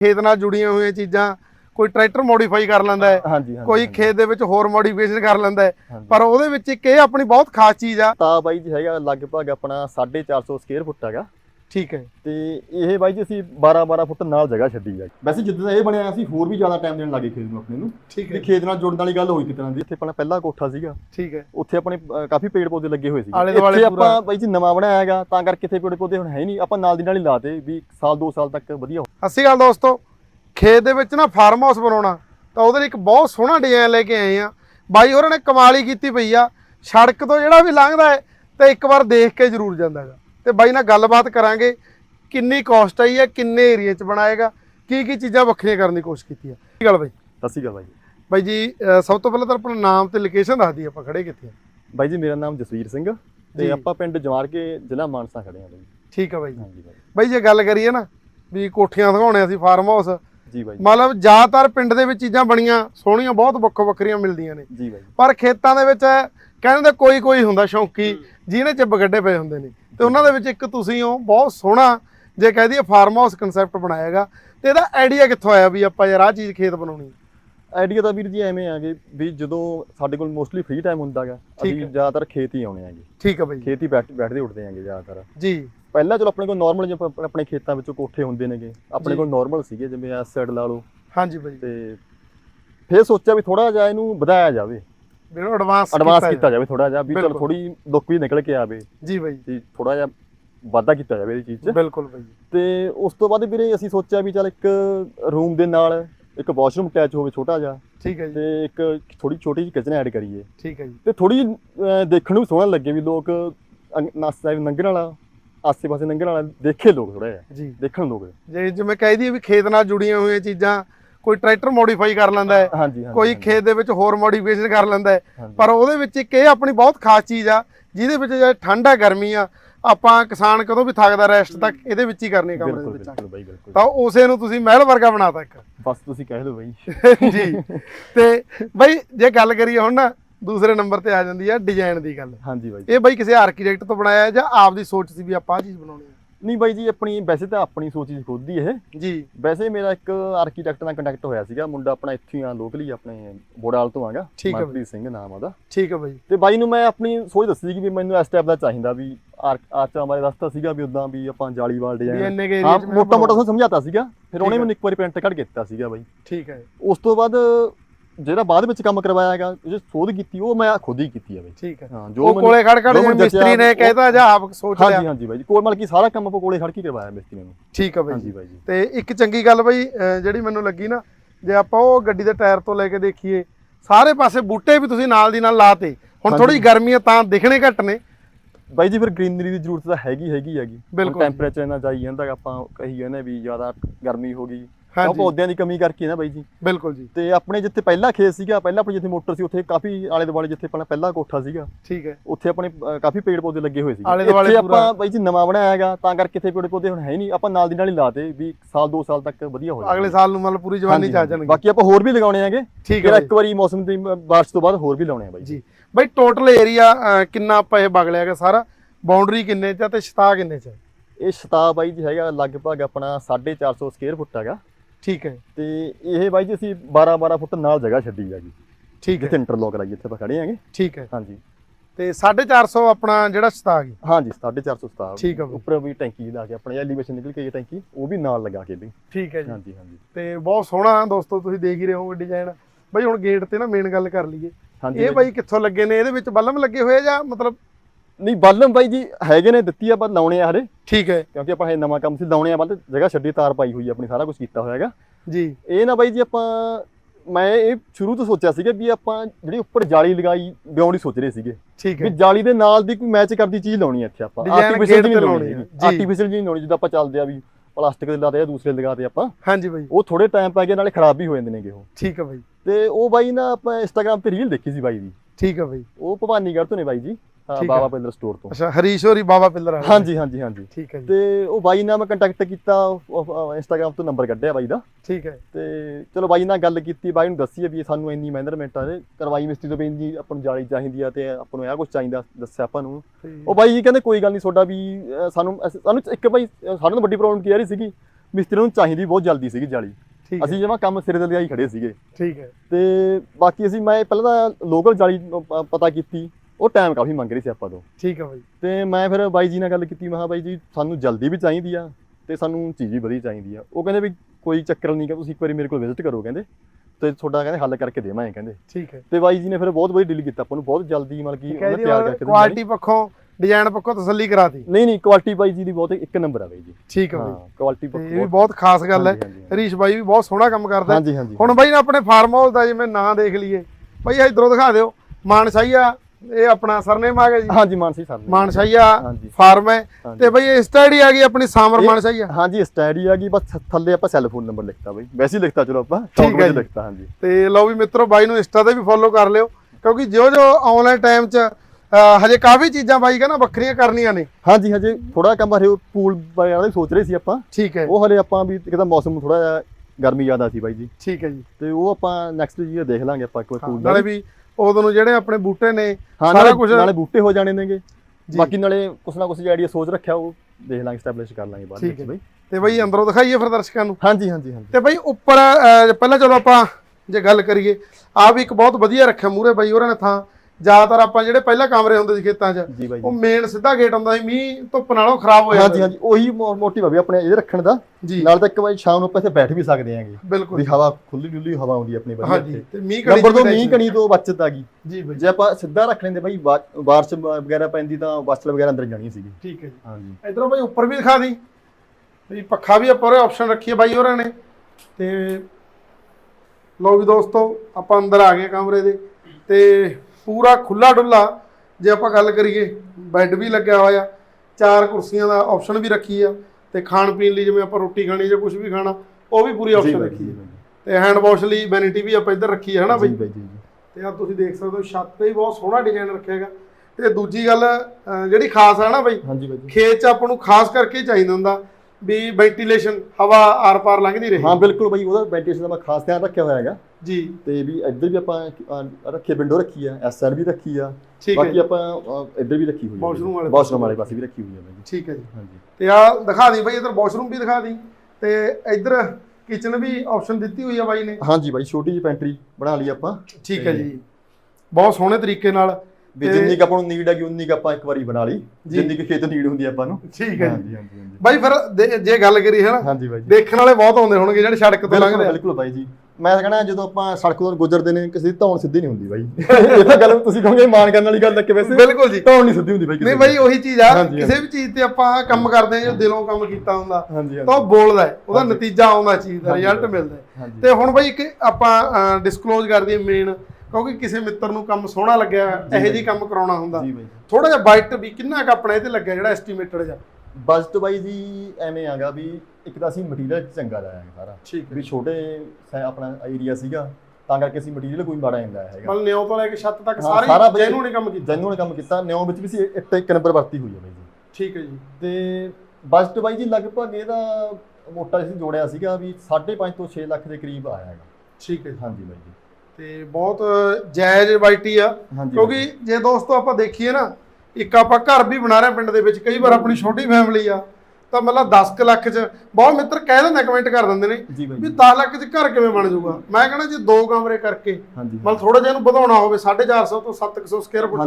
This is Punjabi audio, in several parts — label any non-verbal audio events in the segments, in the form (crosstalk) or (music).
ਖੇਤ ਨਾਲ ਜੁੜੀਆਂ ਹੋਈਆਂ ਚੀਜ਼ਾਂ ਕੋਈ ਟਰੈਕਟਰ ਮੋਡੀਫਾਈ ਕਰ ਲੈਂਦਾ ਹੈ ਕੋਈ ਖੇਤ ਦੇ ਵਿੱਚ ਹੋਰ ਮੋਡੀਫਿਕੇਸ਼ਨ ਕਰ ਲੈਂਦਾ ਹੈ। ਪਰ ਉਹਦੇ ਵਿੱਚ ਇੱਕ ਇਹ ਆਪਣੀ ਬਹੁਤ ਖਾਸ ਚੀਜ਼ ਆ। ਤਾਂ ਬਾਈ ਜੀ ਹੈਗਾ ਲਗਭਗ ਆਪਣਾ 450 ਸਕੁਅਰ ਫੁੱਟ ਹੈਗਾ। ਠੀਕ ਹੈ ਤੇ ਇਹ ਬਾਈ ਜੀ ਅਸੀਂ 12 12 ਫੁੱਟ ਨਾਲ ਜਗ੍ਹਾ ਛੱਡੀ ਹੈ ਵੈਸੇ ਜਿੱਦਾਂ ਦਾ ਇਹ ਬਣਿਆ ਅਸੀਂ ਹੋਰ ਵੀ ਜ਼ਿਆਦਾ ਟਾਈਮ ਦੇਣ ਲੱਗੇ ਖੇਤ ਨੂੰ ਆਪਣੇ ਨੂੰ। ਠੀਕ ਵੀ ਖੇਤ ਨਾਲ ਜੁੜਨ ਵਾਲੀ ਗੱਲ ਹੋਈ ਕਿਤੇ ਨਾ ਦੀ ਇੱਥੇ ਆਪਣਾ ਪਹਿਲਾ ਕੋਠਾ ਸੀਗਾ। ਠੀਕ ਹੈ। ਉੱਥੇ ਆਪਣੇ ਕਾਫੀ ਪੇੜ ਪੌਦੇ ਲੱਗੇ ਹੋਏ ਸੀ ਇੱਥੇ ਆਪਾਂ ਬਾਈ ਜੀ ਨਵਾਂ ਬਣਾਇਆ ਹੈਗਾ ਤਾਂ ਕਰਕੇ ਇੱਥੇ ਪੇੜ ਪੌਦੇ ਹੁਣ ਹੈ ਨਹੀਂ। ਆਪਾਂ ਨਾਲ ਦੀ ਨਾਲ ਹੀ ਲਾਤੇ ਵੀ ਸਾਲ 2 ਸਾਲ ਤੱਕ ਵਧੀਆ ਹੋ ਅਸੀਂ ਗੱਲ ਦੋਸਤੋ। ਖੇਤ ਦੇ ਵਿੱਚ ਨਾ ਫਾਰਮ ਹਾਊਸ ਬਣਾਉਣਾ। ਤਾਂ ਉਹਦੇ ਲਈ ਇੱਕ ਬਹੁਤ ਸੋਹਣਾ ਡਿਜ਼ਾਈਨ ਲੈ ਕੇ ਆਏ ਆ। ਬਾਈ ਹੋਰਾਂ ਨੇ ਕਮਾਲ ਹੀ ਕੀਤੀ ਪਈ ਆ। ਸੜਕ ਤੋਂ ਜਿਹੜਾ ਵੀ ਲੰਘਦਾ ਹੈ ਤੇ ਇੱਕ ਵਾਰ ਦੇਖ ਕੇ ਜ਼ਰੂਰ ਜਾਂਦਾ ਹੈਗਾ। ਤੇ ਬਾਈ ਨਾਲ ਗੱਲਬਾਤ ਕਰਾਂਗੇ ਕਿੰਨੀ ਕਾਸਟ ਆਈ ਹੈ ਕਿੰਨੇ ਏਰੀਆ 'ਚ ਬਣਾਏਗਾ ਕੀ ਕੀ ਚੀਜ਼ਾਂ ਵੱਖਰੀਆਂ ਕਰਨ ਦੀ ਕੋਸ਼ਿਸ਼ ਕੀਤੀ ਆ ਕੀ ਗੱਲ ਬਾਈ। ਸਤਿ ਸ਼੍ਰੀ ਅਕਾਲ ਬਾਈ। ਬਾਈ ਜੀ ਸਭ ਤੋਂ ਪਹਿਲਾਂ ਤਾਂ ਆਪਣਾ ਨਾਮ ਤੇ ਲੋਕੇਸ਼ਨ ਦੱਸ ਦਈਏ ਆਪਾਂ ਖੜੇ ਕਿੱਥੇ ਆ ਬਾਈ ਜੀ ਮੇਰਾ ਨਾਮ ਜਸਵੀਰ ਸਿੰਘ। ਤੇ ਆਪਾਂ ਪਿੰਡ ਜਵਾਰ ਕੇ ਜ਼ਿਲ੍ਹਾ ਮਾਨਸਾ ਖੜੇ ਹਾਂ ਬਾਈ। ਠੀਕ ਆ ਬਾਈ ਹਾਂਜੀ ਬਾਈ। ਬਾਈ ਜੇ ਗੱਲ ਕਰੀਏ ਨਾ ਵੀ ਕੋਠੀਆਂ ਦਿਖਾਉਣੇ ਅਸੀਂ ਫਾਰਮ ਹਾਊਸ ਜੀ ਬਾਈ। ਮਤਲਬ ਜ਼ਿਆਦਾਤਰ ਪਿੰਡ ਦੇ ਵਿੱਚ ਚੀਜ਼ਾਂ ਬਣੀਆਂ ਸੋਹਣੀਆਂ ਬਹੁਤ ਵੱਖੋ ਵੱਖਰੀਆਂ ਮਿਲਦੀਆਂ ਨੇ। ਜੀ ਬਾਈ। ਪਰ ਖੇਤਾਂ ਦੇ ਵਿੱਚ ਕਹਿੰਦੇ ਕੋਈ ਕੋਈ ਹੁੰਦਾ ਸ਼ੌਂਕੀ ਜਿਹਨੇ ਚ ਬਗੱਡੇ ਪਏ ਹੁੰਦੇ ਨੇ। ਤੇ ਉਹਨਾਂ ਦੇ ਵਿੱਚ ਇੱਕ ਤੁਸੀਂ ਹੋ ਬਹੁਤ ਸੋਹਣਾ ਜੇ ਕਹਿ ਦਈਏ ਫਾਰਮ ਹਾਊਸ ਕਨਸੈਪਟ ਬਣਾਇਆਗਾ ਤੇ ਇਹਦਾ ਆਈਡੀਆ ਕਿੱਥੋਂ ਆਇਆ ਵੀ ਆਪਾਂ ਯਾਰ ਆਹ ਚੀਜ਼ ਖੇਤ ਬਣਾਉਣੀ ਹੈ? ਆਈਡੀਆ ਤਾਂ ਵੀਰ ਜੀ ਐਵੇਂ ਆ ਕਿ ਵੀ ਜਦੋਂ ਸਾਡੇ ਕੋਲ ਮੋਸਟਲੀ ਫ੍ਰੀ ਟਾਈਮ ਹੁੰਦਾਗਾ ਅਸੀਂ ਹੈ। ਜ਼ਿਆਦਾਤਰ ਖੇਤ ਹੀ ਆਉਣੇ ਆਗੇ ਠੀਕ ਆ ਬਾਈ। ਖੇਤ ਹੀ ਬੈਠ ਬੈਠਦੇ ਉੱਠਦੇ ਆਂਗੇ ਜ਼ਿਆਦਾਤਰ। ਜੀ। ਪਹਿਲਾਂ ਚਲੋ ਆਪਣੇ ਕੋਲ ਨਾਰਮਲ ਜਿਵੇਂ ਆਪਾਂ ਆਪਣੇ ਖੇਤਾਂ ਵਿੱਚੋਂ ਕੋਠੇ ਹੁੰਦੇ ਨੇਗੇ ਆਪਣੇ। ਕੋਲ ਨਾਰਮਲ ਸੀਗੇ ਜਿਵੇਂ ਐਸ ਸਾਈਡ ਲਾ ਲਓ। ਹਾਂਜੀ ਬਾਈ। ਤੇ ਫਿਰ ਸੋਚਿਆ ਵੀ ਥੋੜਾ ਜਿਹਾ ਇਹਨੂੰ ਵਧਾਇਆ ਜਾਵੇ। ਵੀਰੋ ਐਡਵਾਂਸ ਐਡਵਾਂਸ ਕੀਤਾ ਜਾਵੇ। ਥੋੜਾ ਜਿਹਾ ਵੀ ਚਲ। ਥੋੜੀ ਲੁੱਕ ਵੀ ਨਿਕਲ ਕੇ ਆਵੇ। ਜੀ ਬਾਈ। ਤੇ ਥੋੜਾ ਜਿਹਾ ਵਾਧਾ ਕੀਤਾ ਜਾਵੇ ਇਹ ਚੀਜ਼ 'ਚ। ਬਿਲਕੁਲ ਬਾਈ। ਤੇ ਉਸ ਤੋਂ ਬਾਅਦ ਵੀਰੇ ਅਸੀਂ ਸੋਚਿਆ ਵੀ ਚਲ ਇੱਕ ਰੂਮ ਦੇ ਨਾਲ ਇੱਕ ਵਾਸ਼ਰੂਮ ਅਟੈਚ ਹੋਵੇ ਛੋਟਾ ਜਿਹਾ। ਠੀਕ ਹੈ ਜੀ। ਤੇ ਇੱਕ ਥੋੜੀ ਛੋਟੀ ਜਿਹੀ ਕਿਚਨ ਐਡ ਕਰੀਏ। ਠੀਕ ਹੈ ਜੀ। ਤੇ ਥੋੜੀ ਦੇਖਣ ਨੂੰ ਸੋਹਣਾ ਲੱਗੇ ਵੀ ਲੋਕ ਨਾਸਾ ਲੰਘਣ ਵਾਲਾ ਆਸੇ ਪਾਸੇ ਲੰਘਣ ਵਾਲਾ ਦੇਖੇ ਲੋਕ ਥੋੜਾ ਜਿਹਾ। ਜੀ। ਦੇਖਣ ਲੋਕ। ਜੇ ਜਿਵੇਂ ਕਹਿ ਦਈਏ ਵੀ ਖੇਤ ਨਾਲ ਜੁੜੀਆਂ ਹੋਈਆਂ ਚੀਜ਼ਾਂ ਕੋਈ ਟਰੈਕਟਰ ਮੋਡੀਫਾਈ ਕਰ ਲੈਂਦਾ ਹੈ ਕੋਈ ਖੇਤ ਦੇ ਵਿੱਚ ਹੋਰ ਮੋਡੀਫਿਕੇਸ਼ਨ ਕਰ ਲੈਂਦਾ ਹੈ। ਪਰ ਉਹਦੇ ਵਿੱਚ ਇੱਕ ਇਹ ਆਪਣੀ ਬਹੁਤ ਖਾਸ ਚੀਜ਼ ਆ ਜਿਹਦੇ ਵਿੱਚ ਜੇ ਠੰਡ ਆ ਗਰਮੀ ਆ ਆਪਾਂ ਕਿਸਾਨ ਕਦੋਂ ਵੀ ਥੱਕਦਾ ਰੈਸਟ ਤੱਕ ਇਹਦੇ ਵਿੱਚ ਹੀ ਕਰਨੀ ਕਮਰੇ ਦੇ ਵਿੱਚ ਆ। ਤਾਂ ਉਸੇ ਨੂੰ ਤੁਸੀਂ ਮਹਿਲ ਵਰਗਾ ਬਣਾਤਾ ਇੱਕ। ਬਸ ਤੁਸੀਂ ਕਹਿ ਲਓ ਬਾਈ। (laughs) ਜੀ। ਤੇ ਬਈ ਜੇ ਗੱਲ ਕਰੀਏ ਹੁਣ ਨਾ ਦੂਸਰੇ ਨੰਬਰ ਤੇ ਆ ਜਾਂਦੀ ਆ ਡਿਜ਼ਾਈਨ ਦੀ ਗੱਲ। ਹਾਂਜੀ ਬਾਈ। ਇਹ ਬਈ ਕਿਸੇ ਆਰਕੀਟੈਕਟ ਤੋਂ ਬਣਾਇਆ ਜਾਂ ਆਪ ਦੀ ਸੋਚ ਸੀ ਵੀ ਆਪਾਂ ਆਹ ਚੀਜ਼ ਬਣਾਉਣੀ ਹੈ ਨਹੀਂ ਬਾਈ ਜੀ ਆਪਣੀ ਵੈਸੇ ਤਾਂ ਆਪਣੀ ਸੋਚ ਹੀ ਖੁਦ ਦੀ ਇਹ। ਜੀ। ਵੈਸੇ ਮੇਰਾ ਇੱਕ ਆਰਕੀਟੈਕਟ ਨਾਲ ਕੰਟੈਕਟ ਹੋਇਆ ਸੀਗਾ ਮੁੰਡਾ ਆਪਣਾ ਇੱਥੇ ਆ ਲੋਕਲੀ ਆਪਣੇ ਬੋੜਾਲ ਤੋਂ ਆਗਾ ਮਨਪ੍ਰੀਤ ਸਿੰਘ ਨਾਮ ਉਹਦਾ। ਠੀਕ ਹੈ ਬਈ। ਤੇ ਬਾਈ ਨੂੰ ਮੈਂ ਆਪਣੀ ਸੋਚ ਦੱਸੀ ਸੀ ਕਿ ਵੀ ਮੈਨੂੰ ਇਸ ਟਾਈਪ ਦਾ ਚਾਹੀਦਾ ਵੀ ਆਰਚਾਂ ਬਾਰੇ ਦੱਸਤਾ ਸੀਗਾ ਵੀ ਉਦਾਂ ਵੀ ਆਪਾਂ ਜਾਲੀਵਾਲ ਡਿਜ਼ਾਈਨ ਹਾਂ ਮੋਟਾ ਮੋਟਾ ਸਮਝਾਤਾ ਸੀਗਾ ਫਿਰ ਉਹਨੇ। ਮੈਨੂੰ ਇੱਕ ਵਾਰੀ ਪ੍ਰਿੰਟ ਕੱਢ ਕੇ ਦਿੱਤਾ ਸੀਗਾ ਬਾਈ। ਠੀਕ ਹੈ ਉਸ ਤੋਂ ਬਾਅਦ ਜਿਹੜਾ ਬਾਅਦ ਵਿੱਚ ਕੰਮ ਕਰਵਾਇਆ ਹੈਗਾ ਜੋ ਸੋਧ ਕੀਤੀ ਉਹ ਮੈਂ ਖੁਦ ਹੀ ਕੀਤੀ ਹੈ ਬਾਈ। ਠੀਕ ਹੈ। ਹਾਂ ਉਹ ਮੈਨੂੰ- ਕੋਲੇ ਖੜ ਖੜ ਜੋ ਜੇ ਮਿਸਤਰੀ ਨੇ ਉਹ- ਕਹਿਤਾ ਜਾਂ ਆਪ ਸੋਚ ਹਾਂਜੀ ਲਿਆ। ਹਾਂਜੀ ਬਾਈ ਜੀ ਕੋਲ ਮਤਲਬ ਕਿ ਸਾਰਾ ਕੰਮ ਆਪਾਂ ਕੋਲੇ ਖੜ ਕੇ ਕਰਵਾਇਆ ਮਿਸਤਰੀ ਨੂੰ। ਠੀਕ ਹੈ ਬਈ ਹਾਂਜੀ ਬਾਈ ਜੀ। ਤੇ ਇੱਕ ਚੰਗੀ ਗੱਲ ਬਈ ਜਿਹੜੀ ਮੈਨੂੰ ਲੱਗੀ ਨਾ ਜੇ ਆਪਾਂ ਉਹ ਗੱਡੀ ਦੇ ਟਾਇਰ ਤੋਂ ਲੈ ਕੇ ਦੇਖੀਏ ਸਾਰੇ ਪਾਸੇ ਬੂਟੇ ਵੀ ਤੁਸੀਂ ਨਾਲ ਦੀ ਨਾਲ ਲਾਤੇ। ਹੁਣ ਹਾਂਜੀ। ਥੋੜੀ ਗਰਮੀ ਆ ਤਾਂ ਦਿਖਣੇ ਘੱਟ ਨੇ। ਬਾਈ ਜੀ ਫਿਰ ਗ੍ਰੀਨਰੀ ਦੀ ਜ਼ਰੂਰਤ ਤਾਂ ਹੈਗੀ ਹੈਗੀ ਹੈਗੀ। ਬਿਲਕੁਲ। ਟੈਂਪਰੇਚਰ ਇੰਨਾ ਜਾਈ ਜਾਂਦਾ ਆਪਾਂ ਕਹੀ ਜਾਂਦੇ ਵੀ ਜ਼ਿਆਦਾ ਗਰਮੀ ਹੋ ਗਈ। ਉਹ ਪੌਦਿਆਂ ਦੀ ਕਮੀ ਕਰਕੇ ਨਾ ਬਾਈ ਜੀ। ਬਿਲਕੁਲ ਜੀ। ਤੇ ਆਪਣੇ ਜਿੱਥੇ ਪਹਿਲਾ ਖੇਤ ਸੀਗਾ ਪਹਿਲਾਂ ਆਪਣੀ ਜਿੱਥੇ ਮੋਟਰ ਸੀ ਉੱਥੇ ਕਾਫੀ ਆਲੇ ਦੁਆਲੇ ਜਿੱਥੇ ਆਪਣਾ ਪਹਿਲਾ ਕੋਠਾ ਸੀਗਾ ਠੀਕ ਹੈ। ਉੱਥੇ ਆਪਣੇ ਕਾਫੀ ਪੇੜ ਪੌਦੇ ਲੱਗੇ ਹੋਏ ਸੀ। ਆਲੇ ਦੁਆਲੇ ਇੱਥੇ ਆਪਾਂ ਬਾਈ ਜੀ ਨਵਾਂ ਬਣਾਇਆ ਹੈਗਾ ਤਾਂ ਕਰਕੇ ਇੱਥੇ ਪੇੜ ਪੌਦੇ ਹੁਣ ਹੈ ਨਹੀਂ। ਆਪਾਂ ਨਾਲ ਦੀ ਨਾਲ ਹੀ ਲਾਤੇ ਵੀ ਸਾਲ 2 ਸਾਲ ਤੱਕ ਵਧੀਆ ਹੋ ਅਗਲੇ ਸਾਲ ਨੂੰ ਮਤਲਬ ਪੂਰੀ ਜਵਾਨੀ ਚ ਆ ਜਾਣਗੇ। ਬਾਕੀ ਆਪਾਂ ਹੋਰ ਵੀ ਲਗਾਉਣੇ ਹੈਗੇ। ਠੀਕ ਫਿਰ ਇੱਕ ਵਾਰੀ ਮੌਸਮ ਦੀ ਬਾਰਿਸ਼ ਤੋਂ ਬਾਅਦ ਹੋਰ ਵੀ ਲਾਉਣੇ ਆ ਬਾਈ ਜੀ। ਬਈ ਟੋਟਲ ਏਰੀਆ ਕਿੰਨਾ ਆਪਾਂ ਇਹ ਬਗ ਲਿਆ ਹੈਗਾ ਸਾਰਾ? ਬਾਉਂਡਰੀ ਕਿੰਨੇ ਚ ਤੇ ਕਿੰਨੇ? ਇਹ ਸ਼ਤਾਬ ਬਾਈ ਜੀ ਹੈਗਾ ਲਗਭਗ ਆਪਣਾ 450 ਸਕੁਅਰ ਫੁੱਟ ਹੈਗਾ। ਠੀਕ ਹੈ ਤੇ ਇਹ ਬਾਈ ਜੀ ਅਸੀਂ 12 12 ਫੁੱਟ ਨਾਲ ਜਗ੍ਹਾ ਛੱਡੀ ਹੈਗੀ ਠੀਕ ਜਿੱਥੇ ਹੈ ਇੰਟਰਲੋਕ ਲਾਈ ਇੱਥੇ ਆਪਾਂ ਖੜੇ ਆਂਗੇ ਠੀਕ ਹੈ। ਹਾਂਜੀ। ਤੇ 450 ਆਪਣਾ ਜਿਹੜਾ ਆ ਗਈ? ਹਾਂਜੀ 450 ਸਤਾਬ ਠੀਕ ਬਾਈ। ਉੱਪਰ ਵੀ ਟੈਂਕੀ ਲਾ ਕੇ ਆਪਣੇ ਐਲੀਵੇਸ਼ਨ ਨਿਕਲ ਕੇ ਇਹ ਟੈਂਕੀ ਉਹ ਵੀ ਨਾਲ ਲਗਾ ਕੇ ਵੀ ਠੀਕ ਹੈ ਜੀ। ਹਾਂਜੀ ਹਾਂਜੀ। ਤੇ ਬਹੁਤ ਸੋਹਣਾ ਦੋਸਤੋ ਤੁਸੀਂ ਦੇਖ ਹੀ ਰਹੇ ਹੋਗੇ ਡਿਜ਼ਾਈਨ ਬਈ ਹੁਣ ਗੇਟ ਤੇ ਨਾ ਮੇਨ ਗੱਲ ਕਰ ਲਈਏ। ਹਾਂਜੀ ਇਹ ਬਾਈ ਕਿੱਥੋਂ ਲੱਗੇ ਨੇ? ਇਹਦੇ ਵਿੱਚ ਬਲਮ ਲੱਗੇ ਹੋਏ ਆ ਜਾਂ ਮਤਲਬ ਨਹੀਂ ਬਾਲਮ ਬਾਈ ਜੀ ਹੈਗੇ ਨੇ ਦਿੱਤੀ ਆ ਪਰ ਲਾਉਣੇ ਆ ਹਰੇ ਠੀਕ ਹੈ। ਕਿਉਂਕਿ ਆਪਾਂ ਇਹ ਨਵਾਂ ਕੰਮ ਸੀ ਲਾਉਣੇ ਆ ਬੰਦ ਜਗ੍ਹਾ ਛੱਡੀ ਤਾਰ ਪਾਈ ਹੋਈ ਆ ਆਪਣੀ ਸਾਰਾ ਕੁਝ ਕੀਤਾ ਹੋਇਆ ਹੈਗਾ। ਜੀ। ਇਹ ਨਾ ਬਾਈ ਜੀ ਆਪਾਂ ਮੈਂ ਇਹ ਸ਼ੁਰੂ ਤੋਂ ਸੋਚਿਆ ਸੀਗਾ ਵੀ ਆਪਾਂ ਜਿਹੜੀ ਉੱਪਰ ਜਾਲੀ ਲਗਾਈ ਦੀ ਸੋਚ ਰਹੇ ਸੀਗੇ। ਠੀਕ ਵੀ ਹੈ ਜਾਲੀ ਦੇ ਨਾਲ ਦੀ ਕੋਈ ਮੈਚ ਕਰਦੀ ਚੀਜ਼ ਲਾਉਣੀ ਹੈ ਇੱਥੇ ਆਪਾਂ। ਆਰਟੀਫੀਸ਼ੀਅਲ ਨਹੀਂ ਲਾਉਣੀ। ਆਰਟੀਫੀਸ਼ੀਅਲ ਨਹੀਂ ਲਾਉਣੀ ਜਿੱਦਾਂ ਆਪਾਂ ਚੱਲਦੇ ਆ ਵੀ ਪਲਾਸਟਿਕ ਦੇ ਲਾਦੇ ਆ ਦੂਸਰੇ ਲਗਾਤੇ ਆਪਾਂ। ਹਾਂਜੀ ਬਾਈ। ਉਹ ਥੋੜੇ ਟਾਈਮ ਪੈ ਗਏ ਨਾਲੇ ਖਰਾਬ ਵੀ ਹੋ ਜਾਂਦੇ ਨੇਗੇ ਉਹ। ਠੀਕ ਹੈ ਬਾਈ। ਤੇ ਉਹ ਬਾਈ ਨਾ ਆਪਾਂ ਇੰਸਟਾਗ੍ਰam ਤੇ ਰੀਲ ਦੇਖੀ ਸੀ ਬਾਈ ਦੀ। ਠੀਕ ਹੈ ਬਾਈ। ਉਹ ਭਵਾਨੀਗੜ੍ਹ ਤੋਂ ਨੇ ਬਾਈ ਜੀ। ਬਾਬਾ। ਪਿੰਦਰ ਸਟੋਰ ਤੋਂ। ਅੱਛਾ ਹਰੀਸ਼ ਹੋਰੀ ਬਾਬਾ ਪਿੱਲਰ ਵਾਲੇ। ਹਾਂਜੀ ਹਾਂਜੀ ਹਾਂਜੀ। ਠੀਕ ਹੈ ਜੀ। ਤੇ ਉਹ ਬਾਈ ਨਾਲ ਮੈਂ ਕੰਟੈਕਟ ਕੀਤਾ ਇੰਸਟਾਗ੍ਰam ਤੋਂ ਨੰਬਰ ਕੱਢਿਆ ਬਾਈ ਦਾ। ਠੀਕ ਹੈ। ਤੇ ਚਲੋ ਬਾਈ ਨਾਲ ਗੱਲ ਕੀਤੀ ਬਾਈ ਨੂੰ ਦੱਸੀ ਵੀ ਸਾਨੂੰ ਇੰਨੀ ਮੈਨਰਮੈਂਟ ਇਹ ਕਰਵਾਈ ਮਿਸਤਰੀ ਤੋਂ ਵੀ ਇੰਨੀ ਆਪਾਂ ਨੂੰ ਜਾਲੀ ਚਾਹੀਦੀ ਆ ਤੇ ਆਪਾਂ ਨੂੰ ਇਹ ਕੁਝ ਚਾਹੀਦਾ ਦੱਸਿਆ ਆਪਾਂ ਨੂੰ। ਉਹ ਬਾਈ ਜੀ ਕਹਿੰਦੇ ਕੋਈ ਗੱਲ ਨਹੀਂ ਤੁਹਾਡਾ ਵੀ ਸਾਨੂੰ ਸਾਨੂੰ ਇੱਕ ਬਾਈ ਸਾਨੂੰ ਤਾਂ ਵੱਡੀ ਪ੍ਰੋਬਲਮ ਕੀ ਆ ਰਹੀ ਸੀਗੀ? ਮਿਸਤਰੀ ਨੂੰ ਚਾਹੀਦੀ ਬਹੁਤ ਜਲਦੀ ਸੀਗੀ ਜਾਲੀ। ਅਸੀਂ ਜਿਵੇਂ ਕੰਮ ਸਿਰੇ ਤੇ ਲਿਆਈ ਖੜੇ ਸੀਗੇ। ਠੀਕ ਹੈ। ਤੇ ਬਾਕੀ ਅਸੀਂ ਮੈਂ ਪਹਿਲਾਂ ਤਾਂ ਲੋਕਲ ਜਾਲੀ ਪਤਾ ਕੀਤੀ। ਉਹ ਟਾਈਮ ਕਾਫੀ ਮੰਗ ਰਹੀ ਸੀ ਆਪਾਂ ਤੋਂ। ਠੀਕ ਹੈ ਬਾਈ। ਤੇ ਮੈਂ ਫਿਰ ਬਾਈ ਜੀ ਨਾਲ ਗੱਲ ਕੀਤੀ ਮੈਂ ਕਿਹਾ ਬਾਈ ਜੀ ਸਾਨੂੰ ਜਲਦੀ ਵੀ ਚਾਹੀਦੀ ਆ ਤੇ ਸਾਨੂੰ ਚੀਜ਼ ਵੀ ਵਧੀਆ ਚਾਹੀਦੀ ਆ। ਉਹ ਕਹਿੰਦੇ ਵੀ ਕੋਈ ਚੱਕਰ ਨਹੀਂ ਕਿ ਤੁਸੀਂ ਇੱਕ ਵਾਰੀ ਮੇਰੇ ਕੋਲ ਵਿਜ਼ਿਟ ਕਰੋ ਕਹਿੰਦੇ। ਤੇ ਤੁਹਾਡਾ ਕਹਿੰਦੇ ਹੱਲ ਕਰਕੇ ਦੇਵਾਂਗੇ ਕਹਿੰਦੇ। ਠੀਕ ਹੈ। ਤੇ ਬਾਈ ਜੀ ਨੇ ਫਿਰ ਬਹੁਤ ਵਧੀਆ ਡੀਲ ਕੀਤਾ ਆਪਾਂ ਨੂੰ ਬਹੁਤ ਜਲਦੀ ਮਤਲਬ ਕਿ ਉਹਨੇ ਤਿਆਰ ਕਰਕੇ ਦਿੱਤੀ ਕੁਆਲਿਟੀ ਪੱਖੋਂ ਡਿਜ਼ਾਈਨ ਪੱਖੋਂ ਤਸੱਲੀ ਕਰਾਤੀ। ਨਹੀਂ ਨਹੀਂ ਕੁਆਲਿਟੀ ਬਾਈ ਜੀ ਦੀ ਬਹੁਤ ਇੱਕ ਨੰਬਰ ਆ ਬਾਈ ਜੀ। ਠੀਕ ਹੈ ਬਾਈ। ਕੁਆਲਿਟੀ ਤੇ ਇਹ ਵੀ ਬਹੁਤ ਖਾਸ ਗੱਲ ਹੈ। ਹਰੀਸ਼ ਬਾਈ ਵੀ ਬਹੁਤ ਸੋਹਣਾ ਕੰਮ ਕਰਦਾ। ਹਾਂਜੀ ਹਾਂਜੀ। ਹੁਣ ਬਾਈ ਨੇ ਆਪਣੇ ਫਾਰਮ ਹਾਊਸ ਦਾ ਜਿਵੇਂ ਨਾਂ ਦੇਖ ਲਈਏ। ਬਾਈ ਇਧਰੋਂ ਦਿਖਾ ਦਿਓ। ਮਾਨਸ਼ਾਹੀਆ ਇਹ ਆਪਣਾ ਸਰਨੇਮ ਆ ਗਿਆ ਜੀ। ਹਾਂਜੀ ਮਾਨਸੀ ਸਰ ਮਾਨਸ਼ਾਹੀਆ ਹਾਂਜੀ। ਫਾਰਮ ਹੈ। ਤੇ ਬਾਈ ਇਹ ਸਟੱਡੀ ਆ ਗਈ ਆਪਣੀ ਸਾਮਰ ਮਾਨਸ਼ਾਹੀਆ ਹਾਂਜੀ ਸਟੈਡੀ ਆ ਗਈ। ਬਸ ਥੱਲੇ ਆਪਾਂ ਸੈੱਲ ਫੋਨ ਨੰਬਰ ਲਿਖਤਾ ਬਾਈ। ਵੈਸੇ ਹੀ ਲਿਖਤਾ ਚਲੋ ਆਪਾਂ। ਠੀਕ ਹੈ ਜੀ। ਲਿਖਤਾ ਹਾਂਜੀ। ਤੇ ਲਓ ਵੀ ਮਿੱਤਰੋ ਬਾਈ ਨੂੰ ਇੰਸਟਾ ਤੇ ਵੀ ਫੋਲੋ ਕਰ ਲਿਓ। ਕਿਉਂਕਿ ਜਿਉਂ ਜਿਉਂ ਆਨਲਾਈਨ ਟਾਈਮ 'ਚ ਹਜੇ ਕਾਫੀ ਚੀਜ਼ਾਂ ਬਾਈ ਕਹਿੰਦਾ ਵੱਖਰੀਆਂ ਕਰਨੀਆਂ ਨੇ। ਹਾਂਜੀ ਹਜੇ ਥੋੜਾ ਕੰਮ ਹਰੇ ਪੂਲ ਵਗੈਰਾ ਦੀ ਸੋਚ ਰਹੇ ਸੀ ਆਪਾਂ। ਠੀਕ ਹੈ ਉਹ ਹਲੇ ਆਪਾਂ ਵੀ ਕਿਤਾ ਮੌਸਮ ਥੋੜਾ ਜਿਹਾ ਗਰਮੀ ਜ਼ਿਆਦਾ ਸੀ ਬਾਈ ਜੀ। ਠੀਕ ਹੈ ਜੀ। ਤੇ ਉਹ ਆਪਾਂ ਨੈਕਸਟ ਈਅਰ ਦੇਖ ਲਾਂਗੇ ਆਪਾਂ ਇੱਕ ਵਾਰ ਪੂਲ ਨਾਲੇ ਵੀ ਉਦੋਂ ਨੂੰ ਜਿਹੜੇ ਆਪਣੇ ਬੂਟੇ ਨੇ ਹਾਂ ਸਾਰਾ ਕੁਛ- ਨਾਲੇ ਬੂਟੇ ਹੋ ਜਾਣੇ ਨੇਗੇ। ਬਾਕੀ ਨਾਲੇ ਕੁਛ ਨਾ ਕੁਛ ਆਈਡੀਆ ਸੋਚ ਰੱਖਿਆ ਉਹ ਦੇਖ ਲਾਂਗੇ ਸਟੈਬਲਿਸ਼ ਕਰ ਲਾਂਗੇ ਬਾਅਦ ਵਿੱਚ। ਬਾਈ। ਤੇ ਬਾਈ ਅੰਦਰੋਂ ਦਿਖਾਈਏ ਫਿਰ ਦਰਸ਼ਕਾਂ ਨੂੰ। ਹਾਂਜੀ ਹਾਂਜੀ ਹਾਂਜੀ। ਤੇ ਬਾਈ ਉੱਪਰ ਪਹਿਲਾਂ ਚਲੋ ਆਪਾਂ ਜੇ ਗੱਲ ਕਰੀਏ ਆ ਵੀ ਇੱਕ ਬਹੁਤ ਵਧੀਆ ਰੱਖਿਆ ਮੂਰੇ ਬਾਈ ਹੋਰਾਂ ਨੇ ਥਾਂ। ਜ਼ਿਆਦਾਤਰ ਆਪਾਂ ਜਿਹੜੇ ਪਹਿਲਾਂ ਕਮਰੇ ਹੁੰਦੇ ਸੀ ਖੇਤਾਂ 'ਚ ਜੀ ਬਾਈ ਉਹ ਮੇਨ ਸਿੱਧਾ ਗੇਟ ਹੁੰਦਾ ਸੀ ਮੀਂਹ ਧੁੱਪ ਨਾਲੋਂ ਖਰਾਬ ਹੋ ਹਾਂਜੀ ਜਾਂਦਾ ਹਾਂਜੀ ਉਹੀ ਮੋਟਿਵ ਆ ਵੀ ਆਪਣੇ ਇਹਦੇ ਰੱਖਣ ਦਾ। ਨਾਲ ਤਾਂ ਇੱਕ ਵਾਰੀ ਸ਼ਾਮ ਨੂੰ ਆਪਾਂ ਇੱਥੇ ਬੈਠ ਵੀ ਸਕਦੇ ਆਂਗੇ। ਬਿਲਕੁਲ। ਵੀ ਹਵਾ ਖੁੱਲੀ ਡੁੱਲੀ ਹਵਾ ਆਉਂਦੀ ਆਪਣੀ ਵਧੀਆ ਹਾਂਜੀ। ਤੇ ਮੀਂਹ ਕਣੀ ਨੰਬਰ ਤੋਂ ਦੀ ਮੀਂਹ ਕਣੀ ਤੋਂ ਬਚਤ ਆ ਗਈ। ਜੀ ਬਾਈ ਜੇ। ਆਪਾਂ ਸਿੱਧਾ ਰੱਖ ਲੈਂਦੇ ਬਾਈ ਬਾਰਿਸ਼ ਵਗੈਰਾ ਪੈਂਦੀ ਤਾਂ ਵਸਲ ਵਗੈਰਾ ਅੰਦਰ ਜਾਣੀ ਸੀਗੀ। ਠੀਕ ਹੈ ਜੀ। ਹਾਂਜੀ। ਇਧਰੋਂ ਬਾਈ ਉੱਪਰ ਵੀ ਦਿਖਾ ਦੀ ਵੀ ਪੱਖਾ ਵੀ ਆਪਾਂ ਉਹ ਆਪਸ਼ਨ ਰੱਖੀ ਹੈ ਬਾਈ ਹੋਰਾਂ ਨੇ। ਤੇ ਲਓ ਵੀ ਦੋਸਤੋ ਆਪਾਂ ਅੰਦਰ ਆ ਗਏ ਕਮਰੇ ਦੇ। ਤੇ ਪੂਰਾ ਖੁੱਲਾ ਡੁੱਲਾ। ਜੇ ਆਪਾਂ ਗੱਲ ਕਰੀਏ ਬੈੱਡ ਵੀ ਲੱਗਿਆ ਹੋਇਆ ਚਾਰ ਕੁਰਸੀਆਂ ਦਾ ਆਪਸ਼ਨ ਵੀ ਰੱਖੀ ਆ ਤੇ ਖਾਣ ਪੀਣ ਲਈ ਜਿਵੇਂ ਆਪਾਂ ਰੋਟੀ ਖਾਣੀ ਜਾਂ ਕੁਝ ਵੀ ਖਾਣਾ ਉਹ ਵੀ ਪੂਰੀ ਆਪਸ਼ਨ ਰੱਖੀ ਹੈ। ਤੇ ਹੈਂਡ ਵਾਸ਼ ਲਈ ਵੈਨਿਟੀ ਵੀ ਆਪਾਂ ਇੱਧਰ ਰੱਖੀ ਹੈ ਹਨਾ ਬਾਈ? ਤੇ ਆ ਤੁਸੀਂ ਦੇਖ ਸਕਦੇ ਹੋ ਛੱਤ ਤੇ ਹੀ ਬਹੁਤ ਸੋਹਣਾ ਡਿਜ਼ਾਈਨ ਰੱਖਿਆ ਹੈਗਾ। ਤੇ ਦੂਜੀ ਗੱਲ ਜਿਹੜੀ ਖਾਸ ਹੈ ਨਾ ਬਾਈ ਖੇਤ 'ਚ ਆਪਾਂ ਨੂੰ ਖਾਸ ਕਰਕੇ ਚਾਹੀਦਾ ਹੁੰਦਾ। ਵੀ ਵੈਂਟੀਲੇਸ਼ਨ ਹਵਾ ਆਰ-ਪਾਰ ਲੰਘਦੀ ਰਹੇ। ਹਾਂ ਬਿਲਕੁਲ ਬਾਈ ਉਹਦਾ ਵੈਂਟੀਲੇਸ਼ਨ ਦਾ ਮੈਂ ਖਾਸ ਧਿਆਨ ਰੱਖਿਆ ਹੋਇਆ ਹੈਗਾ। ਜੀ। ਤੇ ਵੀ ਇੱਧਰ ਵੀ ਆਪਾਂ ਰੱਖੀ ਵਿੰਡੋ ਰੱਖੀ ਆ ਐਸ ਆਰ ਵੀ ਰੱਖੀ ਆ। ਬਾਕੀ ਆਪਾਂ ਇੱਧਰ ਵੀ ਰੱਖੀ ਹੋਈ ਹੈ Washroom ਵਾਲੇ ਵਾਸ਼ਰੂਮ ਵਾਲੇ ਪਾਸੇ ਵੀ ਰੱਖੀ ਹੋਈ ਹੈ ਠੀਕ ਹੈ ਜੀ। ਹਾਂਜੀ। ਤੇ ਆ ਦਿਖਾ ਦੀ ਬਾਈ ਇਧਰ ਵਾਸ਼ਰੂਮ ਵੀ ਦਿਖਾ ਦੀ। ਤੇ ਇਧਰ ਕਿਚਨ ਵੀ ਆਪਸ਼ਨ ਦਿੱਤੀ ਹੋਈ ਆ ਬਾਈ ਨੇ। ਹਾਂਜੀ ਬਾਈ ਛੋਟੀ ਜਿਹੀ ਪੈਂਟਰੀ ਬਣਾ ਲਈ ਆਪਾਂ। ਠੀਕ ਹੈ ਜੀ। ਬਹੁਤ ਸੋਹਣੇ ਤਰੀਕੇ ਨਾਲ ਵੀ ਜਿੰਨੀ ਕੁ ਆਪਾਂ ਨੂੰ ਨੀਡ ਹੈਗੀ ਉਨੀ ਕੁ ਆਪਾਂ ਇੱਕ ਵਾਰੀ ਬਣਾ ਲਈ। ਜਿੰਨੀ ਕੁ ਖੇਤ ਨੀਡ ਹੁੰਦੀ ਆਪਾਂ ਨੂੰ। ਠੀਕ ਹੈ ਜੀ। ਬਾਈ ਫਿਰ ਜੇ ਗੱਲ ਕਰੀ ਹੈ ਨਾ ਹਾਂਜੀ ਬਾਈ ਜੀ। ਦੇਖਣ ਵਾਲੇ ਬਹੁਤ ਆਉਂਦੇ ਹੋਣਗੇ ਜਿਹੜੇ ਸੜਕ ਤੋਂ ਲੰਘਦੇ ਬਿਲਕੁਲ ਬਾਈ ਜੀ। ਮੈਂ ਤਾਂ ਕਹਣਾ ਜਦੋਂ ਆਪਾਂ ਸੜਕ ਤੋਂ ਗੁਜ਼ਰਦੇ ਨੇ ਕਿਸੇ ਦੀ ਧੌਣ ਸਿੱਧੀ ਨਹੀਂ ਹੁੰਦੀ ਬਾਈ। (laughs) ਇਹ ਤਾਂ ਗੱਲ ਤੁਸੀਂ ਕਹੋਗੇ ਮਾਣ ਕਰਨ ਵਾਲੀ ਗੱਲ ਹੈ ਕਿ ਵੈਸੇ ਬਿਲਕੁਲ ਜੀ। ਧੌਣ ਨਹੀਂ ਸਿੱਧੀ ਹੁੰਦੀ ਬਾਈ ਨਹੀਂ। ਬਾਈ ਉਹੀ ਚੀਜ਼ ਆ ਕਿਸੇ ਵੀ ਚੀਜ਼ ਤੇ ਆਪਾਂ ਕੰਮ ਕਰਦੇ ਆ ਜੋ ਦਿਲੋਂ ਕੰਮ ਕੀਤਾ ਹੁੰਦਾ ਤਾਂ ਉਹ ਬੋਲਦਾ ਹੈ, ਉਹਦਾ। ਨਤੀਜਾ ਆਉਂਦਾ ਚੀਜ਼ ਦਾ ਰਿਜ਼ਲਟ। ਮਿਲਦਾ ਤੇ ਹੁਣ ਬਾਈ ਇੱਕ ਆਪਾਂ ਡਿਸਕਲੋਜ਼ ਕਰ ਦਈਏ ਮੇਨ ਕਿਉਂਕਿ ਕਿਸੇ ਮਿੱਤਰ ਨੂੰ ਕੰਮ ਸੋਹਣਾ ਲੱਗਿਆ ਇਹੋ ਜਿਹੀ ਕੰਮ ਕਰਾਉਣਾ ਹੁੰਦਾ। ਜੀ ਬਾਈ ਥੋੜਾ ਜਿਹਾ ਬਾਈਟ ਵੀ ਕਿੰਨਾ ਕੁ ਆਪਣਾ ਇਹ ਤੇ ਲੱਗਿਆ ਜਿਹੜਾ ਐਸਟੀਮੇਟਡ ਜਾ ਬਜਟ ਬਾਈ ਜੀ ਐਵੇਂ ਆਗਾ ਵੀ ਇੱਕ ਤਾਂ ਅਸੀਂ ਮਟੀਰੀਅਲ ਚੰਗਾ ਲਾਇਆ ਹੈ ਸਾਰਾ। ਠੀਕ ਵੀ ਛੋਟੇ ਸੈ- ਆਪਣਾ ਏਰੀਆ ਸੀਗਾ ਤਾਂ ਕਰਕੇ ਅਸੀਂ ਮਟੀਰੀਅਲ ਕੋਈ ਮਾੜਾ ਨਹੀਂ ਲਾਇਆ ਹੈਗਾ। ਮਤਲਬ ਨਿਉ ਤੋਂ ਲੈ ਕੇ ਛੱਤ ਤੱਕ ਸਾਰੇ ਜੈਨੂਨ ਨੇ ਕੰਮ ਕੀਤਾ। ਜੈਨੂਨ ਕੰਮ ਕੀਤਾ। ਨਿਉ ਵਿੱਚ ਵੀ ਸੀ ਇੱਕ ਇੱਕ ਨੰਬਰ ਵਰਤੀ ਹੋਈ ਹੈ ਬਾਈ ਜੀ। ਠੀਕ ਹੈ ਜੀ। ਤੇ ਬਜਟ ਬਾਈ ਜੀ ਲਗਭਗ ਇਹਦਾ ਮੋਟਾ ਅਸੀਂ ਜੋੜਿਆ ਸੀਗਾ ਵੀ 5.5 ਤੋਂ 6 ਲੱਖ ਦੇ ਕਰੀਬ ਆਇਆ ਹੈਗਾ। ਠੀਕ ਹੈ ਹਾਂਜੀ ਬਾਈ ਜੀ। ਤੇ ਬਹੁਤ ਜਾਇਜ਼ ਬਾਈਟੀ ਆ। ਕਿਉਂਕਿ ਜੇ ਦੋਸਤੋ ਆਪਾਂ ਦੇਖੀਏ ਨਾ ਇੱਕ ਆਪਾਂ ਘਰ ਵੀ ਬਣਾ ਰਹੇ ਪਿੰਡ ਦੇ ਵਿੱਚ ਕਈ ਵਾਰ ਆਪਣੀ ਛੋਟੀ ਫੈਮਿਲੀ ਆ ਤਾਂ ਮਤਲਬ 10 ਕੁ ਲੱਖ ਚ ਬਹੁਤ ਮਿੱਤਰ ਕਹਿ ਦਿੰਦੇ ਕਮੈਂਟ ਕਰ ਦਿੰਦੇ ਨੇ ਵੀ ਜੀ। 10 ਲੱਖ ਚ ਘਰ ਕਿਵੇਂ ਬਣ ਜਾਊਗਾ? ਮੈਂ ਕਹਿੰਦਾ ਜੇ ਦੋ ਕਮਰੇ ਕਰਕੇ ਮਤਲਬ ਥੋੜਾ ਜਿਹਾ ਇਹਨੂੰ ਵਧਾਉਣਾ ਹੋਵੇ 450 ਤੋਂ 700 ਸਕੁਅਰ ਫੁੱਟ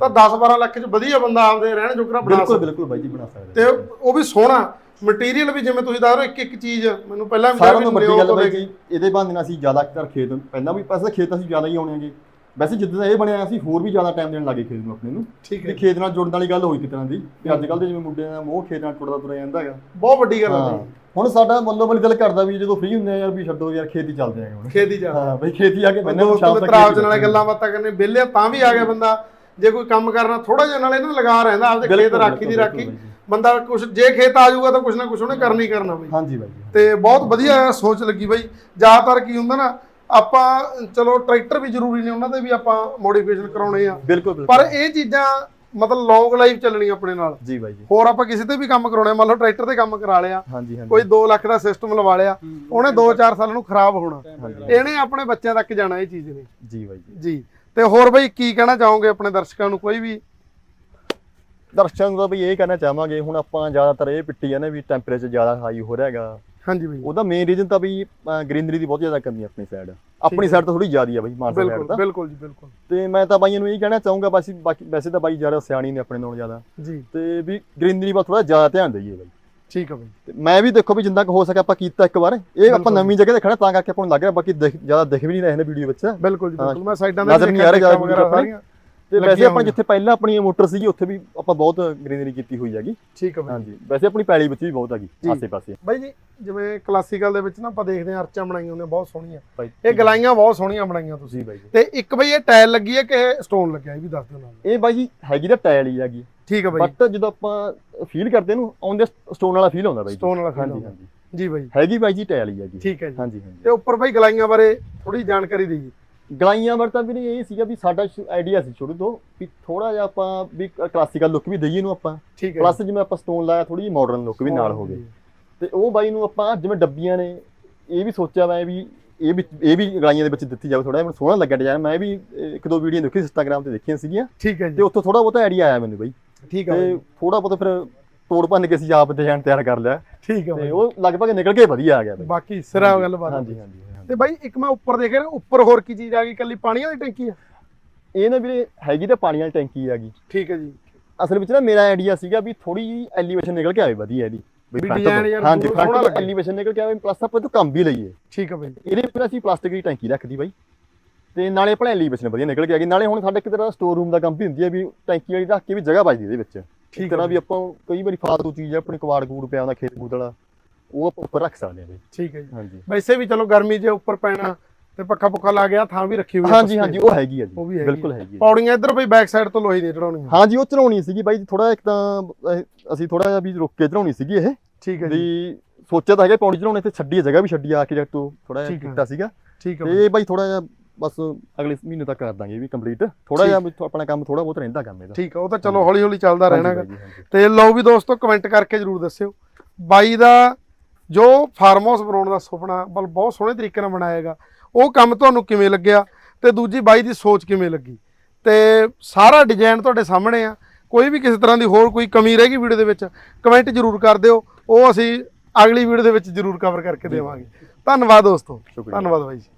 ਤਾਂ 10-12 ਲੱਖ ਚ ਵਧੀਆ ਬੰਦਾ ਆਪਦੇ ਰਹਿਣ ਜੋਗਰਾ ਬਣਾ ਬਿਲਕੁਲ ਸਕਦਾ। ਬਿਲਕੁਲ ਬਾਈ ਜੀ ਬਣਾ ਸਕਦੇ। ਤੇ ਉਹ ਵੀ ਸੋਹਣਾ। ਮਟੀਰੀਅਲ ਵੀ ਜਿਵੇਂ ਤੁਸੀਂ ਦੱਸ ਰਹੇ ਹੋ ਇੱਕ ਇੱਕ ਚੀਜ਼ ਮੈਨੂੰ ਪਹਿਲਾਂ ਵੀ ਸਾਰਿਆਂ ਤੋਂ ਵੱਡੀ ਗੱਲ ਤੋਂ ਬਾਈ ਜੀ ਇਹਦੇ ਬਹਾਨੇ ਨਾਲ ਅਸੀਂ ਜ਼ਿਆਦਾਤਰ ਖੇਤ ਪਹਿਲਾਂ ਵੀ ਪੈਸੇ ਖੇਤ ਅਸੀਂ ਜ਼ਿਆਦਾ ਹੀ ਆਉਣੇਗੇ ਵੈਸੇ ਜਿੱਦਾਂ ਇਹ ਬਣਿਆ ਅਸੀਂ ਹੋਰ ਵੀ ਜ਼ਿਆਦਾ ਟਾਈਮ ਦੇਣ ਲੱਗੇ ਖੇਤ ਨੂੰ ਆਪਣੇ ਨੂੰ। ਠੀਕ ਹੈ ਖੇਤ ਨਾਲ ਜੁੜਨ ਵਾਲੀ ਗੱਲ ਹੋਈ ਕਿਤੇ ਦੀ। ਵੀ ਅੱਜ ਕੱਲ ਦੇ ਜਿਵੇਂ ਮੁੰਡਿਆਂ ਦਾ ਮੋਹ ਖੇਤ ਨਾਲ ਟੁੱਟਦਾ ਤੁਰਿਆ ਜਾਂਦਾ ਹੈਗਾ। ਬਹੁਤ ਵੱਡੀ ਗੱਲ ਹੈ। ਹੁਣ ਸਾਡਾ ਮੱਲੋ ਬਲੀ ਦਿਲ ਕਰਦਾ ਵੀ ਜਦੋਂ ਫ੍ਰੀ ਹੁੰਦੇ ਆ ਯਾਰ ਵੀ ਛੱਡੋ ਯਾਰ ਖੇਤੀ ਚੱਲਦੇ ਆ ਹੁਣ। ਖੇਤੀ ਜਾ ਹਾਂ ਬਈ ਖੇਤੀ ਆ ਕੇ ਦੋਸਤ ਸ਼ਾਮ ਤੱਕ ਨਾਲੇ ਕਰਦੇ ਗੱਲਾਂ ਬਾਤਾਂ ਕਰਨੇ ਵਿਹਲੇ ਤਾਂ ਵੀ ਆ ਗਿਆ ਬੰਦਾ। ਜੇ ਕੋਈ ਕੰਮ ਕਰਨਾ ਥੋੜਾ ਜਿਹਾ ਨਾਲੇ ਨਾ ਲਗਾ ਰਹਿੰਦਾ ਆਪਦੇ ਖੇਤ ਰਾਖੀ ਦੀ ਰਾਖੀ। ਬੰਦਾ ਕੁਝ ਜੇ ਖੇਤ ਆ ਜਾਊਗਾ ਤਾਂ ਕੁਝ ਨਾ ਕੁਝ ਉਹਨੇ ਕਰਨਾ ਹੀ ਕਰਨਾ ਬਈ। ਹਾਂਜੀ ਬਾਈ। ਤੇ ਬਹੁਤ ਵਧੀਆ ਸੋਚ ਲੱਗੀ ਬਈ। ਜ਼ਿਆਦਾਤਰ ਕੀ ਹੁੰਦਾ ਨਾ ਆਪਾਂ ਚਲੋ ਟਰੈਕਟਰ ਵੀ ਜ਼ਰੂਰੀ ਨੇ ਉਹਨਾਂ ਦੇ ਵੀ ਆਪਾਂ ਮੋਡੀਫਿਕੇਸ਼ਨ ਕਰਾਉਣੇ ਆ। ਬਿਲਕੁਲ ਬਿਲਕੁਲ। ਪਰ ਇਹ ਚੀਜ਼ਾਂ ਮਤਲਬ ਲੌਂਗ ਲਾਈਫ ਚੱਲਣੀ ਆਪਣੇ ਨਾਲ। ਜੀ ਬਾਈ ਜੀ। ਹੋਰ ਆਪਾਂ ਕਿਸੇ ਤੇ ਵੀ ਕੰਮ ਕਰਾਉਣਾ ਮੰਨ ਲਓ ਟਰੈਕਟਰ ਤੇ ਕੰਮ ਕਰਾ ਲਿਆ ਕੋਈ 2 ਲੱਖ ਦਾ ਸਿਸਟਮ ਲਵਾ ਲਿਆ ਉਹਨੇ 2-4 ਸਾਲਾਂ ਨੂੰ ਖਰਾਬ ਹੋਣਾ। ਇਹਨੇ ਆਪਣੇ ਬੱਚਿਆਂ ਤੱਕ ਜਾਣਾ ਇਹ ਚੀਜ਼ ਨੇ। ਜੀ ਬਾਈ ਜੀ। ਜੀ। ਤੇ ਹੋਰ ਬਈ ਕੀ ਕਹਿਣਾ ਚਾਹੋਗੇ ਆਪਣੇ ਦਰਸ਼ਕਾਂ ਨੂੰ? ਕੋਈ ਵੀ ਦਰਸ਼ਕਾਂ ਨੂੰ ਤਾਂ ਵੀ ਇਹ ਕਹਿਣਾ ਚਾਹਾਂਗੇ ਹੁਣ ਆਪਾਂ ਜ਼ਿਆਦਾਤਰ ਇਹ ਪਿੱਟੀ ਆ ਨਾ ਵੀ ਟੈਂਪਰੇਚਰ ਜ਼ਿਆਦਾ ਹਾਈ ਹੋ ਰਿਹਾ ਹੈਗਾ। ਹਾਂਜੀ ਬਾਈ। ਉਹਦਾ ਮੇਨ ਰੀਜ਼ਨ ਤਾਂ ਬਈ ਗ੍ਰੀਨਰੀ ਦੀ ਬਹੁਤ ਜ਼ਿਆਦਾ ਕਮੀ ਆਪਣੀ ਸਾਈਡ ਆਪਣੀ। ਸਾਈਡ ਤਾਂ ਥੋੜੀ ਜ਼ਿਆਦੀ ਆ ਬਈ ਮਾਨਸਾ ਸਾਈਡ ਤਾਂ। ਬਿਲਕੁਲ ਜੀ ਬਿਲਕੁਲ। ਤੇ ਮੈਂ ਤਾਂ ਬਾਈਆਂ ਨੂੰ ਇਹ ਕਹਿਣਾ ਚਾਹੂੰਗਾ ਬਸ ਬਾਕੀ ਵੈਸੇ ਤਾਂ ਬਾਈ ਜ਼ਿਆਦਾ ਸਿਆਣੀ ਨੇ ਆਪਣੇ ਨਾਲੋਂ ਜ਼ਿਆਦਾ। ਜੀ। ਤੇ ਵੀ ਗ੍ਰੀਨਰੀ ਵੱਲ ਥੋੜਾ ਜ਼ਿਆਦਾ ਧਿਆਨ ਦਈਏ ਬਾਈ। ਠੀਕ ਆ ਬਾਈ। ਤੇ ਮੈਂ ਵੀ ਦੇਖੋ ਵੀ ਜਿੰਨਾ ਕੁ ਹੋ ਸਕੇ ਆਪਾਂ ਕੀਤਾ ਇੱਕ ਵਾਰ। ਇਹ ਆਪਾਂ। ਨਵੀਂ ਜਗ੍ਹਾ ਤੇ ਖੜਾ ਤਾਂ ਕਰਕੇ ਆਪਾਂ ਨੂੰ ਲੱਗ ਰਿਹਾ ਬਾਕੀ ਜ਼ਿਆਦਾ ਦਿਖ ਵੀ ਨਹੀਂ ਰਹੇ ਨੇ ਵੀਡੀਓ ਵਿੱਚ। ਬਿਲਕੁਲ ਜੀ। ਬਿਲਕੁਲ। ਮੈਂ ਸਾਈਡਾਂ ਨਜ਼ਰ ਨਹੀਂ ਆ ਰਿਹਾ ਜ਼ਿਆਦਾ ਆਪਣੇ। ਤੇ ਵੈਸੇ ਆਪਾਂ। ਜਿੱਥੇ ਪਹਿਲਾਂ ਆਪਣੀ ਮੋਟਰ ਸੀਗੀ ਉੱਥੇ ਵੀ ਆਪਾਂ ਬਹੁਤ ਗ੍ਰੀਨਰੀ ਕੀਤੀ ਹੋਈ ਹੈਗੀ। ਠੀਕ ਆ ਬਾਈ। ਹਾਂਜੀ ਵੈਸੇ ਆਪਣੀ ਪੈਲੀ ਵਿੱਚ ਵੀ ਬਹੁਤ ਹੈਗੀ ਜੀ। ਆਸੇ ਪਾਸੇ। ਬਾਈ ਜੀ ਜਿਵੇਂ ਕਲਾਸੀਕਲ ਦੇ ਵਿੱਚ ਨਾ ਆਪਾਂ ਦੇਖਦੇ ਹਾਂ ਅਰਚਾਂ ਬਣਾਈਆਂ ਹੁੰਦੀਆਂ ਬਹੁਤ ਸੋਹਣੀਆਂ। ਇਹ ਗਲਾਈਆਂ ਬਹੁਤ ਸੋਹਣੀਆਂ ਬਣਾਈਆਂ ਤੁਸੀਂ। ਬਾਈ ਜੀ। ਤੇ ਇੱਕ ਬਈ ਇਹ ਟਾਇਲ ਲੱਗੀ ਹੈ ਕਿ ਸਟੋਨ ਲੱਗਿਆ ਇਹ ਵੀ ਦੱਸ ਦਿਓ ਨਾਲ। ਇਹ ਬਾਈ ਜੀ ਹੈਗੀ ਤਾਂ ਟਾਇਲ ਹੀ ਹੈਗੀ। ਠੀਕ ਆ ਬਾਈ। ਬਟ ਜਦੋਂ ਆਪਾਂ ਫੀਲ ਕਰਦੇ ਨੂੰ ਔਨ ਦੇ ਸਟੋਨ ਵਾਲਾ ਫੀਲ ਆਉਂਦਾ ਬਾਈ। Stone ਵਾਲਾ ਹਾਂਜੀ ਆਉਂਦਾ। ਹਾਂਜੀ। ਜੀ ਬਾਈ। ਹੈਗੀ ਬਾਈ ਜੀ ਟਾਇਲ ਹੀ ਹੈਗੀ। ਠੀਕ ਹੈ ਜੀ। ਹਾਂਜੀ ਹਾਂਜੀ। ਤੇ ਉੱਪਰ ਬਾਈ ਗਲਾਈਆਂ ਬਾਰੇ ਥੋੜੀ ਜਾਣਕਾਰੀ ਦੇਈਏ। ਗਲਾਈਆਂ ਵਰਤਾ ਵੀ ਇਹ ਸੀਗਾ ਵੀ ਸਾਡਾ ਆਈਡੀਆ ਸੀ ਸ਼ੁਰੂ ਤੋਂ ਵੀ ਥੋੜਾ ਜਿਹਾ ਆਪਾਂ ਵੀ ਕਲਾਸੀਕਲ ਲੁੱਕ ਵੀ ਦਈਏ ਇਹਨੂੰ ਆਪਾਂ। ਹੈ ਪਲੱਸ ਜਿਵੇਂ ਆਪਾਂ ਸਟੋਨ ਲਾਇਆ ਥੋੜੀ ਜਿਹੀ ਮਾਡਰਨ ਲੁੱਕ ਵੀ ਨਾਲ ਹੋਵੇ ਤੇ ਉਹ ਬਾਈ ਨੂੰ ਆਪਾਂ ਜਿਵੇਂ ਡੱਬੀਆਂ ਨੇ ਇਹ ਵੀ ਸੋਚਿਆ ਮੈਂ ਵੀ ਇਹ ਵੀ ਇਹ ਵੀ ਗਲਾਈਆਂ ਦੇ ਵਿੱਚ ਦਿੱਤੀ ਜਾਵੇ ਥੋੜਾ ਮੈਨੂੰ ਸੋਹਣਾ ਲੱਗਾ ਡਿਜ਼ਾਈਨ ਮੈਂ ਵੀ ਇੱਕ ਦੋ ਵੀਡੀਓ ਦੇਖੀ ਇੰਸਟਾਗ੍ਰam ਤੇ ਦੇਖੀਆਂ ਸੀਗੀਆਂ। ਠੀਕ ਹੈ ਤੇ ਜੀ ਉੱਥੋਂ ਥੋੜਾ ਬਹੁਤਾ ਆਈਡੀਆ ਆਇਆ ਮੈਨੂੰ ਬਾਈ। ਠੀਕ ਹੈ ਤੇ ਥੋੜਾ ਬਹੁਤਾ ਫਿਰ ਤੋੜ ਭੰਨ ਕੇ ਅਸੀਂ ਆਪ ਡਿਜ਼ਾਈਨ ਤਿਆਰ ਕਰ ਲਿਆ। ਠੀਕ ਹੈ ਤੇ ਬਾਈ। ਉਹ ਲਗਭਗ ਨਿਕਲ ਕੇ ਵਧੀਆ ਆ ਗਿਆ ਬਾਈ। ਬਾਕੀ ਸਿਰਾ ਗੱਲਬਾਤ ਹਾਂਜੀ ਹਾਂਜੀ। ਤੇ ਬਾਈ ਇੱਕ ਮੈਂ ਉੱਪਰ ਦੇਖ ਰਿਹਾ ਉੱਪਰ ਹੋਰ ਕੀ ਚੀਜ਼ ਆ ਗਈ? ਕੱਲੀ ਪਾਣੀ ਵਾਲੀ ਟੈਂਕੀ ਆ? ਇਹ ਨਾ ਵੀਰੇ ਹੈਗੀ ਤਾਂ ਪਾਣੀ ਵਾਲੀ ਟੈਂਕੀ ਹੈਗੀ। ਠੀਕ ਹੈ ਜੀ। ਅਸਲ ਵਿੱਚ ਨਾ ਮੇਰਾ ਆਈਡੀਆ ਸੀਗਾ ਵੀ ਥੋੜੀ ਜਿਹੀ ਐਲੀਵੇਸ਼ਨ ਨਿਕਲ ਕੇ ਆਵੇ ਵਧੀਆ ਇਹਦੀ। ਵੀ ਤੋਂ। ਯਾਰ ਹਾਂਜੀ ਲੱਗੇ। ਐਲੀਵੇਸ਼ਨ ਨਿਕਲ ਕੇ ਆਵੇ ਪਲੱਸ ਆਪਾਂ ਤੋਂ ਕੰਮ ਵੀ ਲਈਏ। ਠੀਕ ਹੈ ਬਾਈ। ਇਹਦੇ ਵਿੱਚ ਅਸੀਂ ਪਲਾਸਟਿਕ ਦੀ ਟੈਂਕੀ ਰੱਖਦੀ ਬਾਈ। ਤੇ ਨਾਲੇ ਆਪਣਾ ਐਲੀਵੇਸ਼ਨ ਵਧੀਆ ਨਿਕਲ ਕੇ ਆ ਗਈ ਨਾਲੇ ਹੁਣ ਸਾਡੇ ਇੱਕ ਤਰ੍ਹਾਂ ਸਟੋਰ ਰੂਮ ਦਾ ਕੰਮ ਵੀ ਹੁੰਦੀ ਹੈ ਵੀ ਟੈਂਕੀ ਵਾਲੀ ਰੱਖ ਕੇ ਵੀ ਜਗ੍ਹਾ ਬਚਦੀ ਇਹਦੇ ਵਿੱਚ। ਠੀਕ ਤਰ੍ਹਾਂ ਹੈ ਵੀ ਆਪਾਂ ਕਈ ਵਾਰੀ ਫਾਲਤੂ ਚੀਜ਼ ਆਪਣੇ ਕਵਾੜ ਕੂੜ ਪਿਆ ਹੁੰਦਾ ਖੇਤ ਖੂਤ ਵਾਲਾ। ਉਹ ਆਪਾਂ ਉੱਪਰ ਰੱਖ ਸਕਦੇ ਹਾਂ ਬਈ। ਠੀਕ ਹੈ ਜੀ। ਹਾਂਜੀ। ਵੈਸੇ ਵੀ ਚਲੋ ਗਰਮੀ ਜੇ ਉੱਪਰ ਪੈਣਾ ਤੇ ਪੱਖਾ ਪੁੱਖਾ ਲਾ ਗਿਆ ਥਾਂ ਵੀ ਰੱਖੀ ਹੋਈ ਹੈ ਹਾਂਜੀ। ਹਾਂਜੀ ਉਹ ਹੈਗੀ ਆ ਉਹ ਵੀ ਜੀ ਹੈਗੀ ਬਿਲਕੁਲ ਹੈਗੀ ਆ ਜੀ। ਪੌੜੀਆਂ ਇੱਧਰ ਬਈ ਬੈਕ ਸਾਈਡ ਤੋਂ ਲੋਹੀ ਦੀ ਚੜਾਉਣੀਆਂ। ਹਾਂਜੀ ਉਹ ਚੜਾਉਣੀ ਸੀਗੀ ਬਾਈ ਥੋੜਾ ਇੱਕ ਤਾਂ ਅਸੀਂ ਥੋੜਾ ਜਿਹਾ ਵੀ ਰੁੱਕ ਕੇ ਚੜਾਉਣੀ ਸੀਗੀ ਇਹ। ਠੀਕ ਹੈ ਜੀ। ਵੀ ਸੋਚਿਆ ਤਾਂ ਹੈਗਾ ਪੌੜੀ ਚੜਾਉਣੇ ਤੇ ਛੱਡੀ ਜਗ੍ਹਾ ਵੀ ਛੱਡੀ ਆਰਕੀਟੈਕਟ ਤੋਂ ਥੋੜਾ ਜਿਹਾ। ਕੀਤਾ ਸੀਗਾ। ਠੀਕ ਹੈ ਤੇ ਬਾਈ। ਇਹ ਬਾਈ ਥੋੜਾ ਜਿਹਾ ਬਸ ਅਗਲੇ ਮਹੀਨੇ ਤੱਕ ਕਰ ਦਾਂਗੇ ਇਹ ਵੀ ਕੰਪਲੀਟ ਥੋੜਾ ਜਿਹਾ ਆਪਣਾ ਕੰਮ ਥੋੜਾ ਬਹੁਤ ਰਹਿੰਦਾ ਕੰਮ ਇਹਦਾ। ਠੀਕ ਹੈ ਉਹ ਤਾਂ ਚਲੋ ਹੌਲੀ ਹੌਲੀ ਚੱਲਦਾ ਰਹਿਣਾ ਹਾਂਜੀ ਗਾ। ਬਾਈ ਜੀ, ਹਾਂਜੀ। ਤੇ ਲਓ ਵੀ ਦੋਸਤੋ ਕਮੈਂਟ ਕਰਕੇ ਜਰੂਰ ਦੱਸਿਓ। ਬਾਈ ਦਾ ਜੋ ਫਾਰਮ ਹਾਊਸ ਬਣਾਉਣ ਦਾ ਸੁਪਨਾ ਬਲ ਬਹੁਤ ਸੋਹਣੇ ਤਰੀਕੇ ਨਾਲ ਬਣਾਏਗਾ ਉਹ ਕੰਮ ਤੁਹਾਨੂੰ ਕਿਵੇਂ ਲੱਗਿਆ ਤੇ ਦੂਜੀ ਬਾਈ ਦੀ ਸੋਚ ਕਿਵੇਂ ਲੱਗੀ? ਤੇ ਸਾਰਾ ਡਿਜ਼ਾਈਨ ਤੁਹਾਡੇ ਸਾਹਮਣੇ ਆ ਕੋਈ ਵੀ ਕਿਸੇ ਤਰ੍ਹਾਂ ਦੀ ਹੋਰ ਕੋਈ ਕਮੀ ਰਹਿ ਗਈ ਵੀਡੀਓ ਦੇ ਵਿੱਚ ਕਮੈਂਟ ਜਰੂਰ ਕਰ ਦਿਓ ਉਹ ਅਸੀਂ ਅਗਲੀ ਵੀਡੀਓ ਦੇ ਵਿੱਚ ਜਰੂਰ ਕਵਰ ਕਰਕੇ ਦੇਵਾਂਗੇ। ਧੰਨਵਾਦ ਦੋਸਤੋ ਧੰਨਵਾਦ ਬਾਈ ਜੀ।